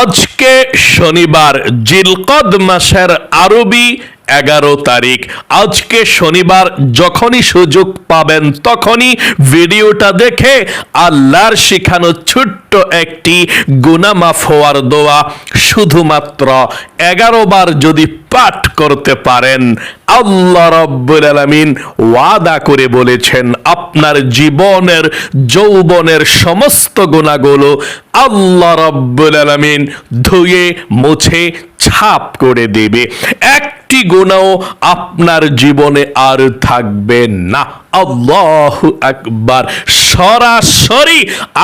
আজকে শনিবার, জিলকদ মাসের আরবি এগারো তারিখ। আজকে শনিবার, যখনই সুযোগ পাবেন তখনই ভিডিওটা দেখে আল্লাহর শিখানো ছোট্ট একটি গুনামাফ হওয়ার দোয়া শুধুমাত্র এগারো বার যদি পাঠ করতে পারেন আল্লাহ রব্বুল আলামিন ওয়াদা করে বলেছেন, আপনার জীবনের, যৌবনের সমস্ত গুণাগুলো আল্লাহ রব্বুল আলামিন ধুয়ে, মুছে, ছাপ করে দেবে। একটি গুণাও আপনার জীবনে আর থাকবে না। আল্লাহ আকবার। সরাসরি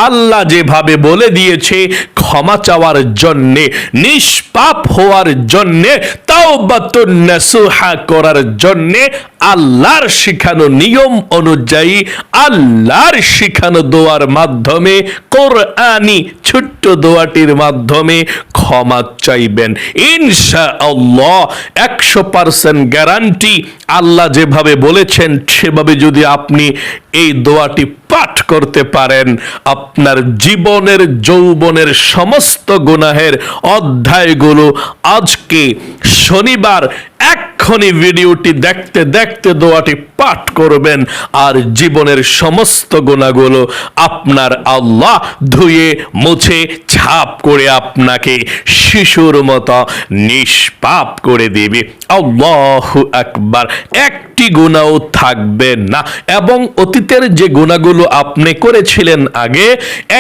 আল্লাহ যেভাবে বলে দিয়েছে, ক্ষমা চাওয়ার জন্যে, নিষ্পাপ হওয়ার জন্যে তাও নাসুহা করার জন্যে আল্লাহর শিখানো নিয়ম অনুযায়ী আল্লাহর শিখানো দোয়ার মাধ্যমে কোরআনি ছোট্ট দোয়াটির মাধ্যমে ক্ষমা চাইবেন। ইনশা আল্লাহ একশো পার্সেন্ট গ্যারান্টি আল্লাহ যেভাবে বলেছেন, সেভাবে যদি আপনি এই দোয়াটি পাঠ করতে পারেন, আপনার জীবনের, যৌবনের সমস্ত গুনাহের অধ্যায়গুলো আজকে শনিবার এক্ষুনি ভিডিওটি দেখতে দেখতে দোয়াটি পাঠ করবেন আর জীবনের সমস্ত গুণাগুলো আপনার আল্লাহ ধুয়ে, মুছে, ছাপ করে আপনাকে শিশুর মতো নিষ্পাপ করে দেবে। আল্লাহ আকবার। একটি গুণাও থাকবে না। এবং অতীতের যে গুণাগুলো আপনি করেছিলেন আগে,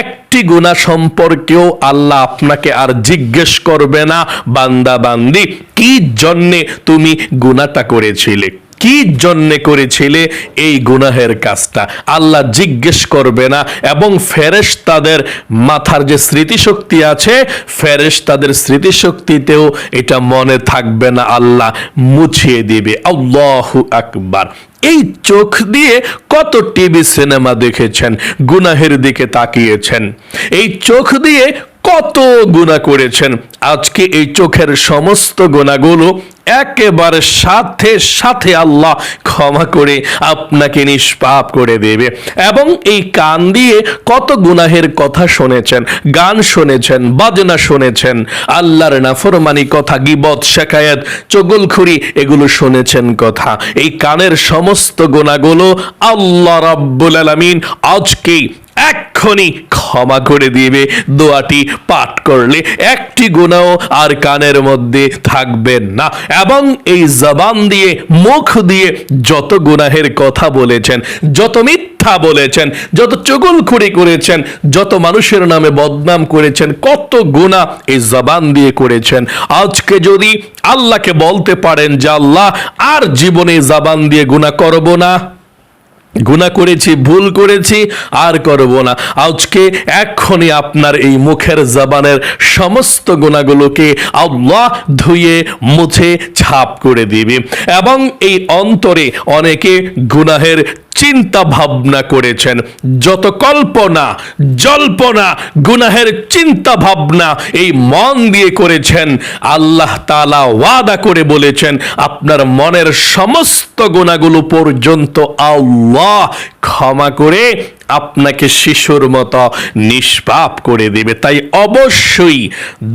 একটি গুণা সম্পর্কেও আল্লাহ আপনাকে আর জিজ্ঞেস করবে না বান্দা বান্দি কি জন্যে তুমি গুণাটা করেছিলে? কি জন্যে করেছিলে এই গুনাহের কাজটা? আল্লাহ জিজ্ঞেস করবে না। এবং ফেরেশ তাদের মাথার যে স্মৃতিশক্তি আছে ফেরেশ তাদের স্মৃতিশক্তিতেও এটা মনে থাকবে না। আল্লাহ মুছিয়ে দিবে। আল্লাহু আকবার। এই চোখ দিয়ে কত টিভি সিনেমা দেখেছেন, গুনাহের দিকে তাকিয়েছেন। এই চোখ দিয়ে কত গুণা করেছেন। আজকে এই চোখের সমস্ত গুণাগুলো একেবারে সাথে সাথে আল্লাহ ক্ষমা করে আপনাকে নিষ্পাপ করে দেবে। এবং এই কান দিয়ে কত গুনাহের কথা শুনেছেন, গান শুনেছেন, বাজনা শুনেছেন, আল্লাহর নাফরমানি কথা, গিবত, শেখায়াত, চগলখুরি, এগুলো শুনেছেন কথা। এই কানের সমস্ত গুণাগুলো আল্লাহ রাব্বুল আলামিন আজকেই এক্ষুনি ক্ষমা করে দিবে। দোয়াটি পাঠ করলে একটি গুণাও আর কানের মধ্যে থাকবে না। এবং এই জবান দিয়ে, মুখ দিয়ে যত গুনাহের কথা বলেছেন, যত মিথ্যা বলেছেন, যত চুগলখুরি করেছেন, যত মানুষের নামে বদনাম করেছেন, কত গুণা এই জবান দিয়ে করেছেন। আজকে যদি আল্লাহকে বলতে পারেন যে, আল্লাহ, আর জীবনে জবান দিয়ে গুণা করব না। গুণা করেছি, ভুল করেছি, আর করব না। আজকে এক্ষুনি আপনার এই মুখের জবানের সমস্ত গুণাগুলোকে আল্লাহ ধুয়ে, মুছে, ছাপ করে দিবে। এবং এই অন্তরে অনেকে গুনাহের চিন্তা ভাবনা করেছেন। যত কল্পনা, জল্পনা, গুনাহের চিন্তা ভাবনা এই মন দিয়ে করেছেন, আল্লাহ তালা ওয়াদা করে বলেছেন, আপনার মনের সমস্ত গুণাগুলো পর্যন্ত আল্লাহ ক্ষমা করে আপনাকে শিশুর মতো নিষ্পাপ করে দেবে। তাই অবশ্যই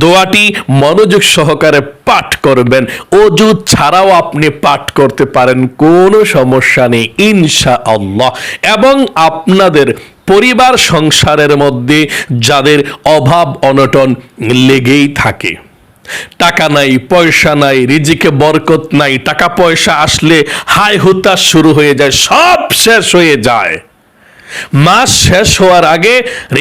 দোয়াটি মনোযোগ সহকারে পাঠ করবেন। অজু ছাড়াও আপনি পাঠ করতে পারেন, কোনো সমস্যা নেই ইনশা আল্লাহ এবং আপনাদের পরিবার সংসারের মধ্যে যাদের অভাব অনটন লেগেই থাকে। টাকা নাই, পয়সা নাই, রিজিকে বরকত নাই, টাকা পয়সা আসলে হাই হুতাশ শুরু হয়ে যায়, সব শেষ হয়ে যায়। মাস শেষ হওয়ার আগে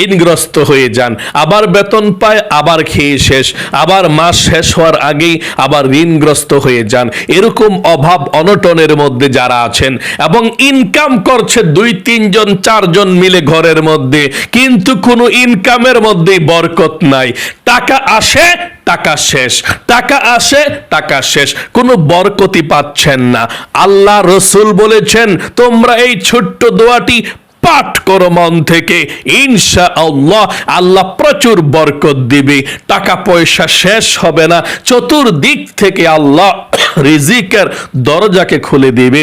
ঋণগ্রস্ত হয়ে যান। আবার বেতন পায়, আবার খেয়ে শেষ। আবার মাস শেষ হওয়ার আগেই আবার ঋণগ্রস্ত হয়ে যান। এরকম অভাব অনটনের মধ্যে যারা আছেন এবং ইনকাম করছে দুই, তিনজন, চারজন মিলে ঘরের মধ্যে, কিন্তু কোনো ইনকামের মধ্যেই বরকত নাই। টাকা আসে, টাকা শেষ। টাকা আসে, টাকা শেষ। কোনো বরকতি পাচ্ছেন না। আল্লাহ রসুল বলেছেন, তোমরা এই ছোট্ট দোয়াটি পাঠ করো মন থেকে। ইনশা আল্লাহ আল্লাহ প্রচুর বরকত দিবে। টাকা পয়সা শেষ হবে না। চতুর্দিক থেকে আল্লাহ রিজিকের দরজাকে খুলে দিবে।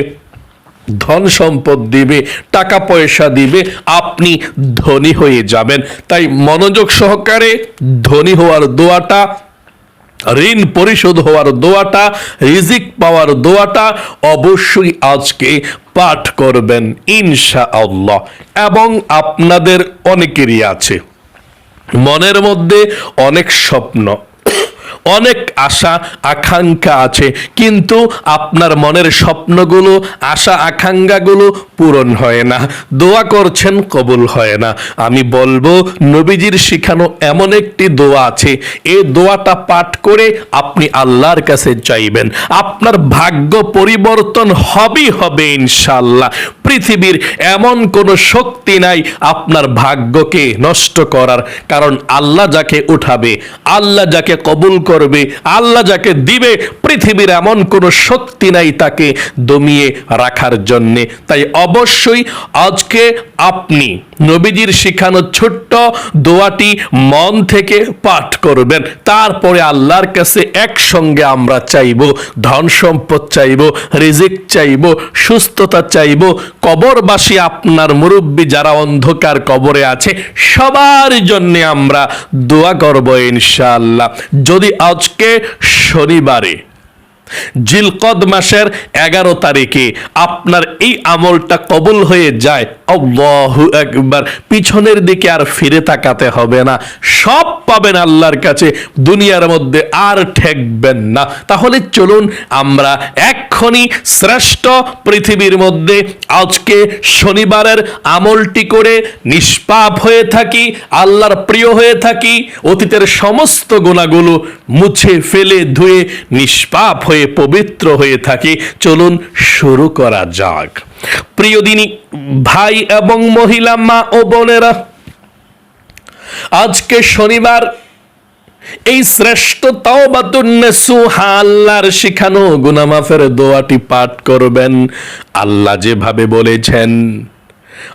ধন সম্পদ দিবে, টাকা পয়সা দিবে, আপনি ধনী হয়ে যাবেন। তাই মনোযোগ সহকারে ধনী হওয়ার দোয়াটা, ঋণ পরিশোধ হওয়ার দোয়াটা, রিজিক পাওয়ার দোয়াটা অবশ্যই আজকে পাঠ করবেন ইনশা আল্লাহ এবং আপনাদের অনেকেরই আছে। মনের মধ্যে অনেক স্বপ্ন। অনেক আশা, আকাঙ্ক্ষা আছে। কিন্তু আপনার মনের স্বপ্নগুলো, আশা, আকাঙ্ক্ষাগুলো পূরণ হয় না। দোয়া করছেন, কবুল হয় না। আমি বলব, নবীজির শিখানো এমন একটি দোয়া আছে। এই দোয়াটা পাঠ করে আপনি আল্লাহর কাছে চাইবেন। আপনার ভাগ্য পরিবর্তন হবেই হবে ইনশাল্লাহ পৃথিবীর এমন কোনো শক্তি নাই আপনার ভাগ্যকে নষ্ট করার। কারণ আল্লাহ যাকে উঠাবে, আল্লাহ যাকে কবুল করবে, আল্লাহ যাকে দিবে, পৃথিবীর এমন কোনো শক্তি নাই তাকে দমিয়ে রাখার জন্যে। তাই অবশ্যই আজকে আপনি নবীজির শিখানো ছোট্ট দোয়াটি মন থেকে পাঠ করবেন। তারপরে আল্লাহর কাছে একসঙ্গে আমরা চাইব, ধন সম্পদ চাইব, রিজিক চাইব, সুস্থতা চাইব, কবরবাসী আপনার মুরব্বী যারা অন্ধকার কবরে আছে, সবার জন্য আমরা দোয়া করব ইনশাআল্লাহ। যদি আজকে শনিবারে। জিলকদ মাসের এগারো তারিখে আপনার এই আমলটা কবুল হয়ে যায়, আল্লাহু একবার পিছনের দিকে আর ফিরে তাকাতে হবে না। সব পাবেন আল্লাহর কাছে, দুনিয়ার মধ্যে আর ঠেকবেন না। তাহলে চলুন আমরা এক্ষুনি শ্রেষ্ঠ পৃথিবীর মধ্যে আজকে শনিবারের আমলটি করে নিষ্পাপ হয়ে থাকি, আল্লাহর প্রিয় হয়ে থাকি, অতীতের সমস্ত গুণাগুলো মুছে ফেলে ধুয়ে নিষ্পাপ হয়ে পবিত্র হয়ে থাকি, চলুন শুরু করা যাক। প্রিয় দিনী, ভাই এবং মহিলা, মা ও বোনেরা, আজকে শনিবার, এই শ্রেষ্ঠ তাওবাতুন্নেসুহা আল্লাহর শিখানো গুনামাফের দোয়াটি পাঠ করবেন। আল্লাহ যেভাবে বলেছেন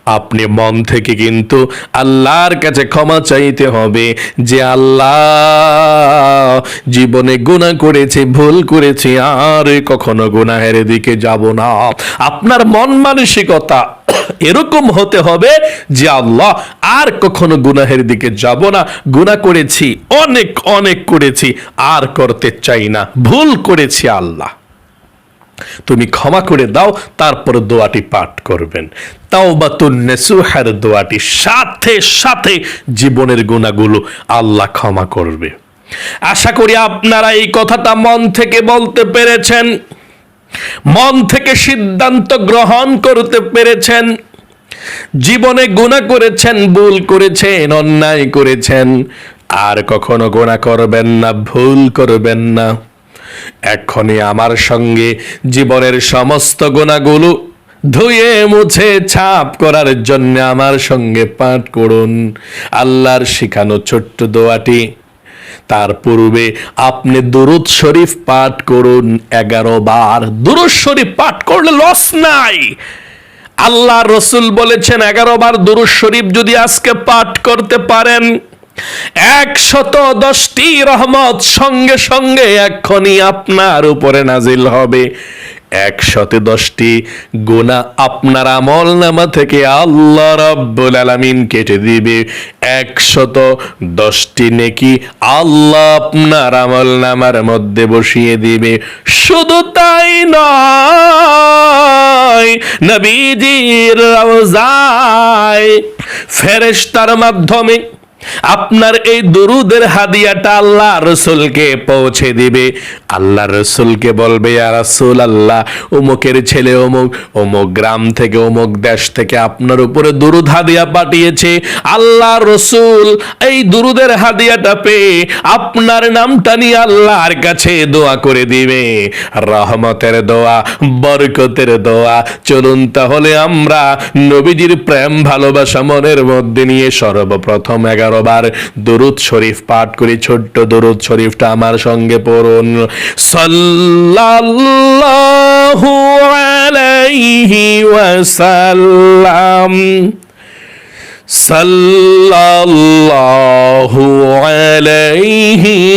আপনি মন থেকে কিন্তু আল্লাহর কাছে ক্ষমা চাইতে হবে যে আল্লাহ জীবনে গুনাহ করেছে, ভুল করেছে, আর কখনো গুনাহের দিকে যাব না। আপনার মন মানসিকতা এরকম হতে হবে যে আল্লাহ আর কখনো গুনাহের দিকে যাব না। গুনাহ করেছি, অনেক অনেক করেছি, আর করতে চাই না। ভুল করেছি আল্লাহ। তুমি ক্ষমা করে দাও, তারপর দোয়াটি পাঠ করবেন। তাও বা নেসুহার দোয়াটি সাথে সাথে জীবনের গুণাগুলো আল্লাহ ক্ষমা করবে। আশা করি আপনারা এই কথাটা মন থেকে বলতে পেরেছেন। মন থেকে সিদ্ধান্ত গ্রহণ করতে পেরেছেন। জীবনে গুণা করেছেন, ভুল করেছেন, অন্যায় করেছেন, আর কখনো গোনা করবেন না, ভুল করবেন না। এক্ষণে আমার সঙ্গে জীবনের সমস্ত গুণাগুলো ধুয়ে মুছে ছাপ করার জন্য আমার সঙ্গে পাঠ করুন। আল্লাহর শিখানো ছোট্ট দোয়াটি। তার পূর্বে আপনি দুরুদ শরীফ পাঠ করুন, এগারো বার। দুরুদ শরীফ পাঠ করলে লস নাই। আল্লাহ রসুল বলেছেন, এগারো বার দুরুদ শরীফ যদি আজকে পাঠ করতে পারেন একশত দশটি রহমত সঙ্গে সঙ্গে এক্ষুনি আপনার উপরে নাজিল হবে। একশত দশটি গুণা আপনার আমল নামা থেকে আল্লাহ রাব্বুল আলামিন কেটে দিবে। একশত দশটি নেকি আল্লাহ আপনার আমল নামার মধ্যে বসিয়ে দিবে। শুধু তাই নয়, নবীজির রওজায় ফেরেশতার মাধ্যমে আপনার এই দরুদের হাদিয়াটা আল্লাহ রসুলকে পৌঁছে দিবে। আল্লাহ রসুলকে বলবে রসুল আল্লাহ অমুকের ছেলে অমুক অমুক গ্রাম থেকে অমুক দেশ থেকে আপনার উপরে দুরুদ হাদিয়া পাঠিয়েছে। আল্লাহ রসুল এই দুরুদের হাদিয়াটা পেয়ে আপনার নামটা নিয়ে আল্লাহর কাছে দোয়া করে দিবে। রহমতের দোয়া, বরকতের দোয়া, চলুন তাহলে আমরা নবীজির প্রেম, ভালোবাসা, মনের মধ্যে নিয়ে সর্বপ্রথম এগারো বার দরুদ শরীফ পাঠ করি, ছোট্ট দরুদ শরীফটা আমার সঙ্গে পড়ুন। সাল্লাল্লাহু আলাইহি ওয়াসাল্লাম। সাল্লাল্লাহু আলাইহি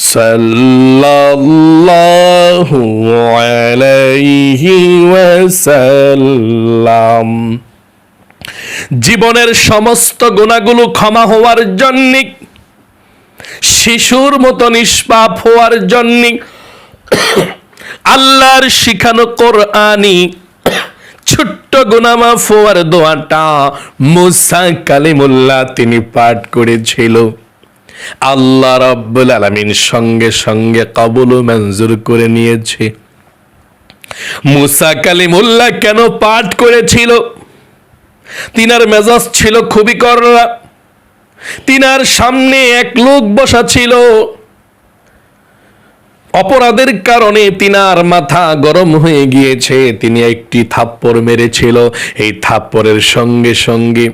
ওয়াসাল্লাম সাল্লাল্লাহু আলাইহি ওয়াসাল্লাম। জীবনের সমস্ত গুণাগুলো ক্ষমা হওয়ার জন্য, শিশুর মতো নিষ্পাপ হওয়ার জন্য, আল্লাহর শিখানো কোরআনি ছোট্ট গুনামা ফোয়ার দোয়াটা মুসা কালিমুল্লাহ তিনি পাঠ করেছিল। আল্লাহ রব্বুল আলমিন সঙ্গে সঙ্গে কবুল মঞ্জুর করে নিয়েছে। মুসা কালিমুল্লাহ কেন পাঠ করেছিল? তিনার মেজাজ ছিল খুবই কররা তিনার সামনে এক লোক বসা ছিল। অপরাধের কারণে তিনার মাথা গরম হয়ে গিয়েছে। তিনি একটি থাপ্পড় মেরেছিল। এই থাপ্পড়ের সঙ্গে সঙ্গে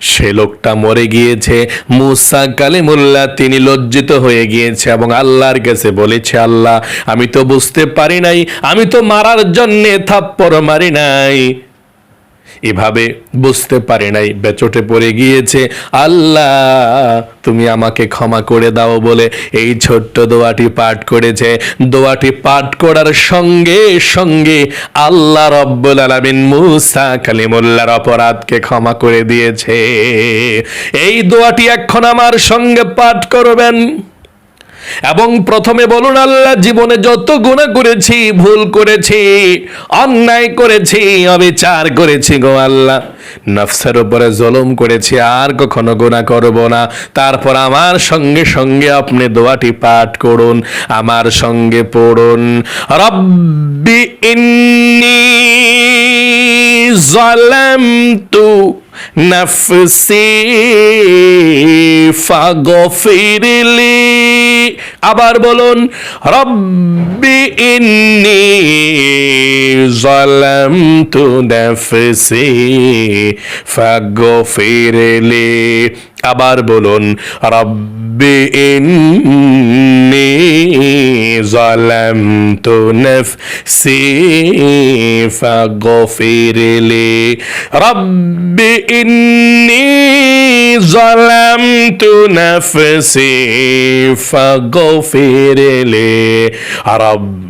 সে লোকটা মরে গিয়েছে। মুসা কালিমুল্লাহ তিনি লজ্জিত হয়ে গিয়েছে এবং আল্লাহর কাছে বলেছে, আল্লাহ, আমি তো বুঝতে পারি নাই, আমি তো মারার জন্যে থাপ্পড় মারি নাই। এভাবে বুঝতে পারে নাই, বেচটে পড়ে গিয়েছে। আল্লাহ, তুমি আমাকে ক্ষমা করে দাও বলে এই ছোট্ট দোয়াটি পাঠ করেছে। দোয়াটি পাঠ করার সঙ্গে সঙ্গে আল্লাহ রব্বুল আলামিন মুসা কালিমুল্লাহর অপরাধকে ক্ষমা করে দিয়েছে। এই দোয়াটি এখন আমার সঙ্গে পাঠ করবেন। এবং প্রথমে বলুন, আল্লাহ জীবনে যত গুণা করেছি, ভুল করেছি, অন্যায় করেছি, অবিচার করেছি গো আল্লাহ। নফসের উপরে জলম করেছি, আর কখনো গুণা করব না। তারপর আমার সঙ্গে সঙ্গে আপনি দোয়াটি পাঠ করুন, আমার সঙ্গে পড়ুন। রব্বি ইন্নি জালামতু নফসি ফাগফিরলি। আবার বলুন রব্বি ইন্নি জালামতু নাফসি ফাগফিরলি আবার বলুন রব্বি ইন্নি জালামতু নফসি ফাগফিরলি রব্বি ইন্নি জালামতু নফসি ফাগফিরলি রব্বি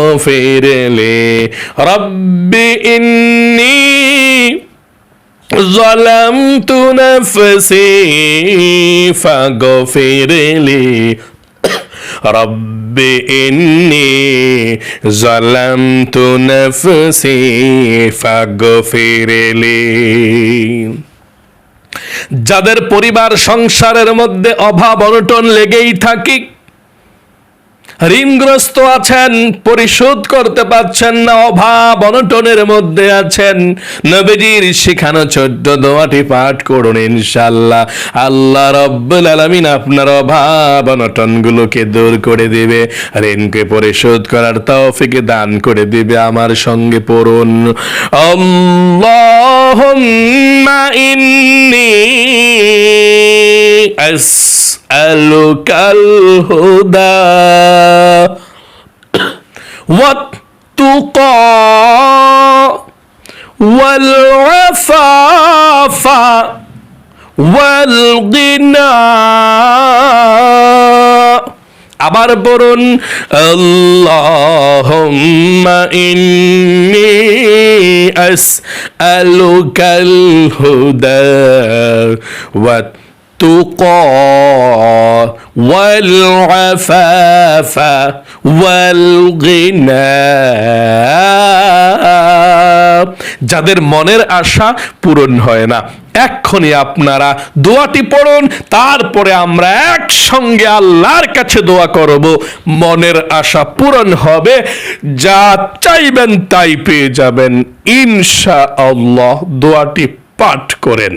لي رب إني ظلمت نفسي فاغفر لي رب إني ظلمت نفسي فاغفر لي যাদের পরিবার সংসারের মধ্যে অভাব অনটন লেগেই থাকে ঋণগ্রস্ত আছেন, পরিশোধ করতে পারছেন না, অভাব অনটনের মধ্যে আছেন। নবীজির শিখানো ছোট্ট দোয়াটি পাঠ করুন ইনশাল্লাহ আল্লাহ রব্বুল আলামিন আপনার অভাব অনটন গুলোকে দূর করে দিবে, ঋণকে পরিশোধ করার তৌফিক দান করে দিবে আমার সঙ্গে পড়ুন। আল্লাহুম্মা ইন্নী আসআলুকাল হুদা والتقى والعفاف والغنى আবার বলুন আল্লাহুম্মা ইন্নী আসআলুকাল হুদা ওয়াত التقى والعفاف والغنى যাদের মনের আশা পূরণ হয় না এক্ষুনি আপনারা দোয়াটি পড়ুন তারপরে আমরা একসঙ্গে আল্লাহর কাছে দোয়া করব মনের আশা পূরণ হবে যা চাইবেন তাই পেয়ে যাবেন ইনশা আল্লাহ দোয়াটি পাঠ করেন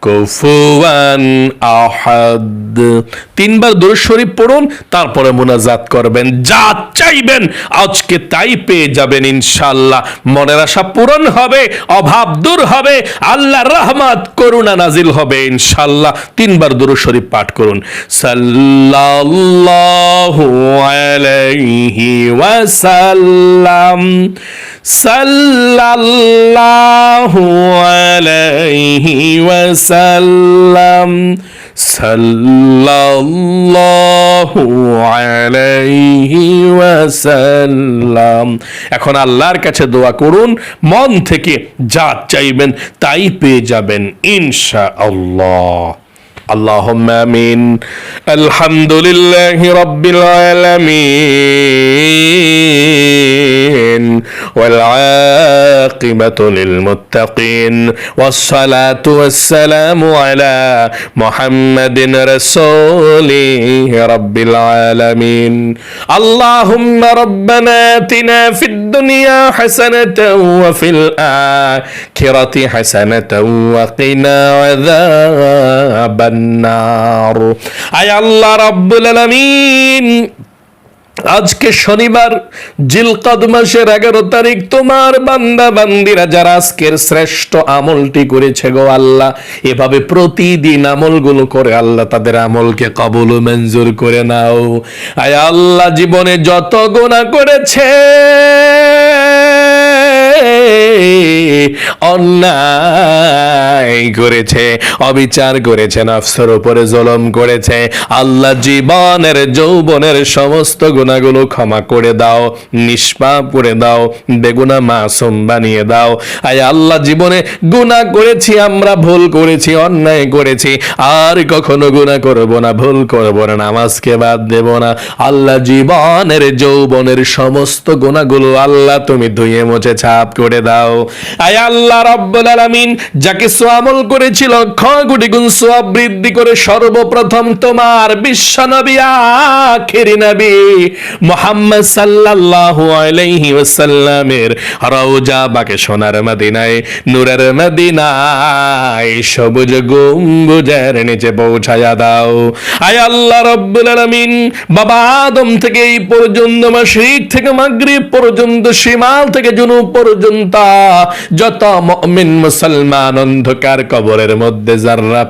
কুফুয়ান আহাদ। তিনবার দরুদ শরীফ পড়ুন, তারপরে মোনাজাত করবেন। যা চাইবেন, আজকে তাই পেয়ে যাবেন ইনশাআল্লাহ। মনের আশা পূরণ হবে, অভাব দূর হবে, আল্লাহর রহমত করুণা নাজিল হবে ইনশাআল্লাহ। তিনবার দরুদ শরীফ পাঠ করুন। সাল্লাল্লাহু আলাইহি ওয়াসাল্লাম। সাল্লাল্লাহু আলাইহি ওয়াসাল্লাম সাল্লাল্লাহু আলাইহি ওয়াসাল্লাম এখন আল্লাহর কাছে দোয়া করুন, মন থেকে যা চাইবেন তাই পেয়ে যাবেন, ইনশাআল্লাহ। اللهم آمين. الحمد لله رب العالمين. والعاقبة للمتقين. والصلاة والسلام على محمد رسوله رب العالمين. اللهم ربنا آتنا في الدنيا حسنة وفي الآخرة حسنة وقنا عذاب النار أي الله رب العالمين আজকে শনিবার জিলকদ মাসের এগারো তারিখ তোমার বান্দা বান্দিরা যারা আজকের শ্রেষ্ঠ আমলটি করেছে গো আল্লাহ এভাবে প্রতিদিন আমলগুলো করে আল্লাহ তাদের আমলকে কবল ও মঞ্জুর করে নাও আয় আল্লাহ জীবনে যত গোনা করেছে অন্যায় করেছে, অবিচার করেছে, নফসের উপরে জুলুম করেছে। আল্লাহ জীবনের, যৌবনের সমস্ত গুণাগুলো ক্ষমা করে দাও, নিষ্পাপ করে দাও, বেগুনা মাসুম বানিয়ে দাও। আয় আল্লাহ, জীবনে গুনাহ করেছি, আমরা ভুল করেছি, অন্যায় করেছি। আর কখনো গুনাহ করব না, ভুল করব না, নামাজকে বাদ দেব না। আল্লাহ, জীবনের, যৌবনের সমস্ত গুণাগুলো আল্লাহ তুমি ধুয়ে মুছে, ছাপ করে দাও। আয় আল্লাহ রব্বুল আলামিন, যাকে সোয়ামল করেছিল লক্ষ কোটি গুণ সোয়াব বৃদ্ধি করে সর্বপ্রথম তোমার বিশ্ব নবী আখেরি নবী মোহাম্মদ সাল্লাল্লাহু আলাইহি ওয়াসাল্লামের রওজা বাকে সোনার মদিনায়, নূরের মদিনায় সবুজ গম্বুজের নিচে পৌঁছায়া দাও। আয় আল্লাহ রব্বুল আলামিন, বাবা আদম থেকে এই পর্যন্ত মাশরিক থেকে মাগরিব পর্যন্ত শিমাল থেকে জুনুব পর্যন্ত যত মুমিন মুসলমান অন্ধকার কবরের মধ্যে যাররা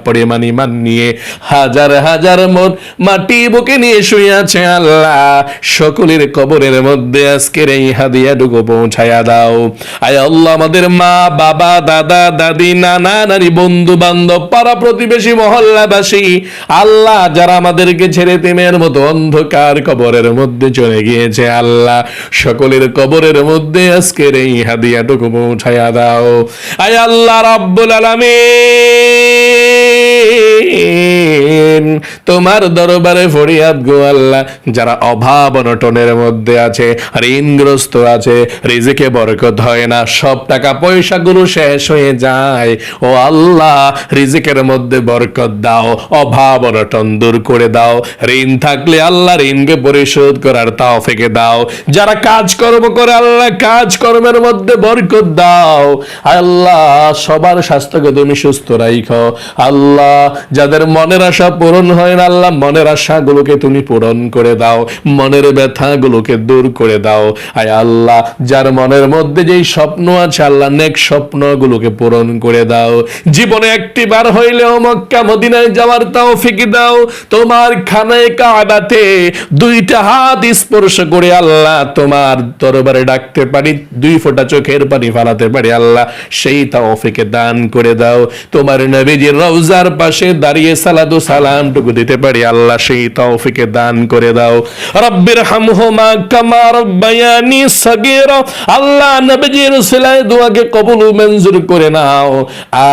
হাজার হাজার মন মাটি বুকে নিয়ে শুয়ে আছে আল্লাহ, সকলের কবরের মধ্যে আজকের এই পৌঁছায়া দাও। আয় আল্লাহ, আমাদের মা, বাবা, দাদা, দাদি, নানা, নারী বন্ধু বান্ধব পাড়া প্রতিবেশী, মহল্লাবাসী, আল্লাহ, যারা আমাদেরকে ছেড়ে তেমের মতো অন্ধকার কবরের মধ্যে চলে গিয়েছে আল্লাহ, সকলের কবরের মধ্যে আজকের এই হাদিয়াটুকু পৌঁছায়া দাও আয় আল্লাহ রাব্বুল আলামিন। তোমার দরবারে ফরিয়াদ গো আল্লাহ, যারা অভাব অনটনের মধ্যে আছে, ঋণগ্রস্ত আছে, রিজিকে বরকত হয় না, সব টাকা পয়সাগুলো শেষ হয়ে যায়। ও আল্লাহ, রিজিকের মধ্যে বরকত দাও, অভাব অনটন দূর করে দাও। ঋণ থাকলে আল্লাহ ঋণকে পরিশোধ করার তাও ফেকে দাও। যারা কাজ কর্ম করে আল্লাহ কাজ কর্মের মধ্যে বরকত দাও। আল্লাহ, সবার স্বাস্থ্যকে তুমি সুস্থ রাইখো। আল্লাহ, যাদের মনের আশা পূরণ হয় না, আল্লাহ মনের আশাগুলোকে তুমি পূরণ করে দাও। মনের ব্যথাগুলোকে দূর করে দাও। আয় আল্লাহ, যার মনের মধ্যে যেই স্বপ্ন আছে, আল্লাহ নেক স্বপ্নগুলোকে পূরণ করে দাও। জীবনে একটি বার হইলেও মক্কা, মদিনায় যাওয়ার তাও ফিকে দাও। তোমার খানায় কাবাতে দুইটা হাত স্পর্শ করে আল্লাহ তোমার দরবারে ডাকতে পারি। দুই ফোঁটা চোখের পানি ফালাতে পারি। আল্লাহ সেই তাও ফিকে দান করে দাও। তোমার নবীজির রওজার পাশে দাঁড়িয়ে সালাদু সালামটুকু দিতে পারি। আল্লাহ সেই তৌফিকে দান করে দাও। রব্বির হামহুমা কামা রব্বায়ানি সাগীরা। আল্লাহ নবীজির সিলাই দোয়াকে কবুল মঞ্জুর করে নাও।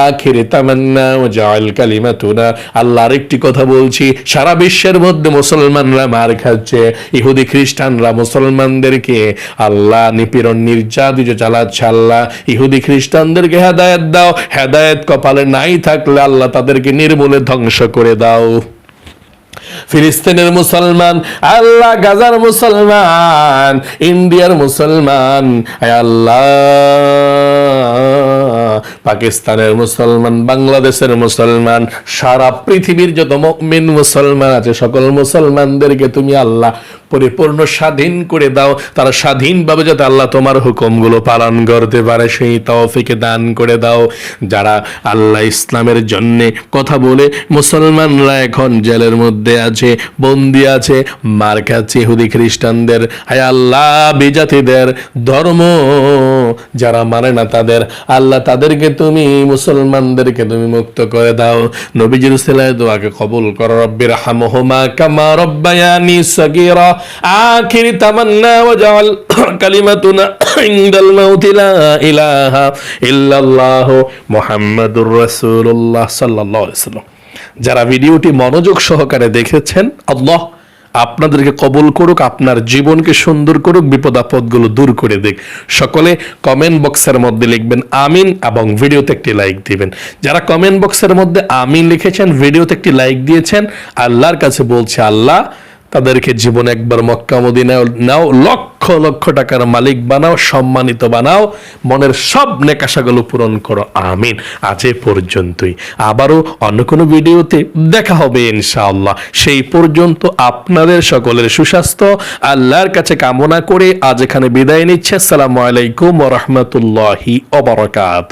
আখির তামান্না ও জাল কালিমাতুনা। আল্লাহ আরেকটি কথা বলছি, সারা বিশ্বের মধ্যে মুসলমানরা মার খাচ্ছে। ইহুদি খ্রিস্টানরা মুসলমানদেরকে আল্লাহ নিপীড়ন নির্যাতিত চালাচ্ছে আল্লাহ ইহুদি খ্রিস্টানদেরকে হেদায়ত দাও। হেদায়েত কপালে নাই থাকলে আল্লাহ তাদেরকে নির্মূলে ধ্বংস করে দাও। ফিলিস্তিনের মুসলমান, আল্লাহ গাজার মুসলমান, ইন্ডিয়ার মুসলমান। আল্লাহ, পাকিস্তানের মুসলমান, বাংলাদেশের মুসলমান, সারা পৃথিবীর যত মুমিন মুসলমান আছে, সকল মুসলমানদেরকে তুমি আল্লাহ পরিপূর্ণ স্বাধীন করে দাও। তারা স্বাধীনভাবে যাতে আল্লাহ তোমার হুকুমগুলো পালন করতে পারে, সেই তৌফিকে দান করে দাও। যারা আল্লাহ ইসলামের জন্য কথা বলে, মুসলমানরা এখন জেলের মধ্যে আছে, বন্দি আছে, মার কাছে ইহুদি খ্রিস্টানদের। হায় আল্লাহ, বিজাতিদের ধর্ম যারা মানে না তাদের। আল্লাহ তাদেরকে তুমি মুসলমানদেরকে তুমি মুক্ত করে দাও। নবীজির সেলায় দোয়াকে কবুল করো রব্বির হামহুমা কামা রব্বায়ানি সগীরা। আখির তামান্না ওয়াজআল কালিমাতুনা ইনদাল মাউতি লা ইলাহা ইল্লাল্লাহ মুহাম্মাদুর রাসূলুল্লাহ সাল্লাল্লাহু আলাইহি যারা ভিডিওটি মনোযোগ সহকারে দেখেছেন, আল্লাহ আপনাদেরকে কবল করুক, আপনার জীবনকে সুন্দর করুক বিপদ আপদগুলো দূর করে দিক। সকলে কমেন্ট বক্সের মধ্যে লিখবেন, আমিন এবং ভিডিওতে একটি লাইক দিবেন। যারা কমেন্ট বক্সের মধ্যে আমিন লিখেছেন, ভিডিওতে একটি লাইক দিয়েছেন, আল্লাহর কাছে বলছে, আল্লাহ তাদেরকে জীবনে একবার মক্কা মদিনায় নাও, লক্ষ লক্ষ টাকার মালিক বানাও, সম্মানিত বানাও, মনের সব নেকাশাগুলো পূরণ করো, আমিন। আজ এ পর্যন্তই। আবারও অন্য কোনো ভিডিওতে দেখা হবে ইনশাআল্লাহ। সেই পর্যন্ত আপনাদের সকলের সুস্বাস্থ্য, আল্লাহর কাছে কামনা করে আজ এখানে বিদায় নিচ্ছে। আসসালামু আলাইকুম ওরহমতুল্লাহি অবরকাত